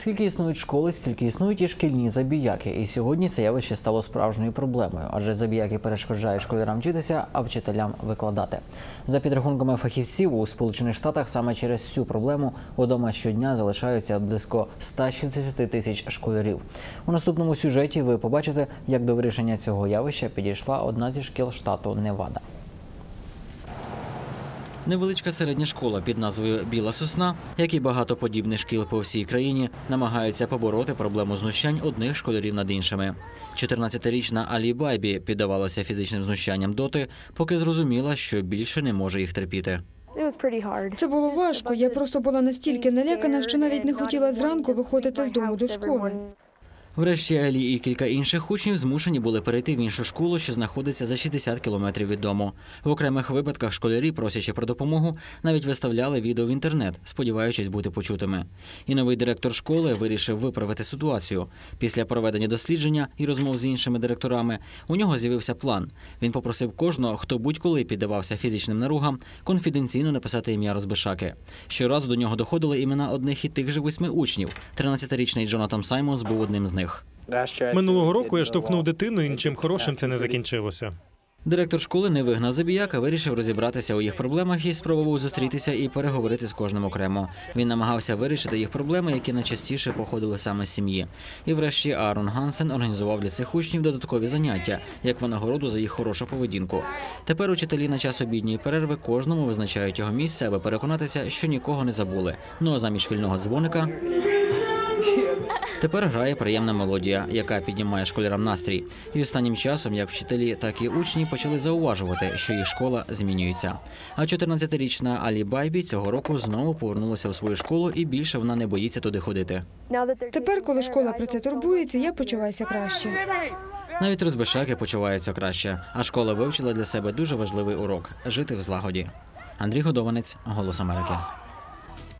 Скільки існують школи, стільки існують і шкільні забіяки. І сьогодні це явище стало справжньою проблемою, адже забіяки перешкоджають школярам вчитися, а вчителям викладати. За підрахунками фахівців у Сполучених Штатах саме через цю проблему удома щодня залишаються близько 160 тисяч школярів. У наступному сюжеті ви побачите, як до вирішення цього явища підійшла одна зі шкіл штату Невада. Невеличка середня школа під назвою Біла сосна, як і багато подібних шкіл по всій країні, намагаються побороти проблему знущань одних школярів над іншими. 14-річна Алі Байбі піддавалася фізичним знущанням доти, поки зрозуміла, що більше не може їх терпіти. Це було важко. Я просто була настільки налякана, що навіть не хотіла зранку виходити з дому до школи. Врешті Елі і кілька інших учнів змушені були перейти в іншу школу, що знаходиться за 60 кілометрів від дому. В окремих випадках школярі, просячи про допомогу, навіть виставляли відео в інтернет, сподіваючись бути почутими. І новий директор школи вирішив виправити ситуацію. Після проведення дослідження і розмов з іншими директорами у нього з'явився план. Він попросив кожного, хто будь-коли піддавався фізичним наругам, конфіденційно написати ім'я розбишаки. Щоразу до нього доходили імена одних і тих же восьми учнів. 13-річний Джонатан Саймонс був одним з них. Минулого року я штовхнув дитину, і нічим хорошим це не закінчилося. Директор школи не вигнав забіяка, вирішив розібратися у їх проблемах і спробував зустрітися і переговорити з кожним окремо. Він намагався вирішити їх проблеми, які найчастіше походили саме з сім'ї. І врешті Аарон Гансен організував для цих учнів додаткові заняття, як винагороду за їх хорошу поведінку. Тепер учителі на час обідньої перерви кожному визначають його місце, аби переконатися, що нікого не забули. Ну а замість шкільного дзвоника. Тепер грає приємна мелодія, яка піднімає школярам настрій. І останнім часом, як вчителі, так і учні почали зауважувати, що їх школа змінюється. А 14-річна Алі Байбі цього року знову повернулася у свою школу, і більше вона не боїться туди ходити. Тепер, коли школа про це турбується, я почуваюся краще. Навіть розбишаки почуваються краще, а школа вивчила для себе дуже важливий урок жити в злагоді. Андрій Годованець, Голос Америки.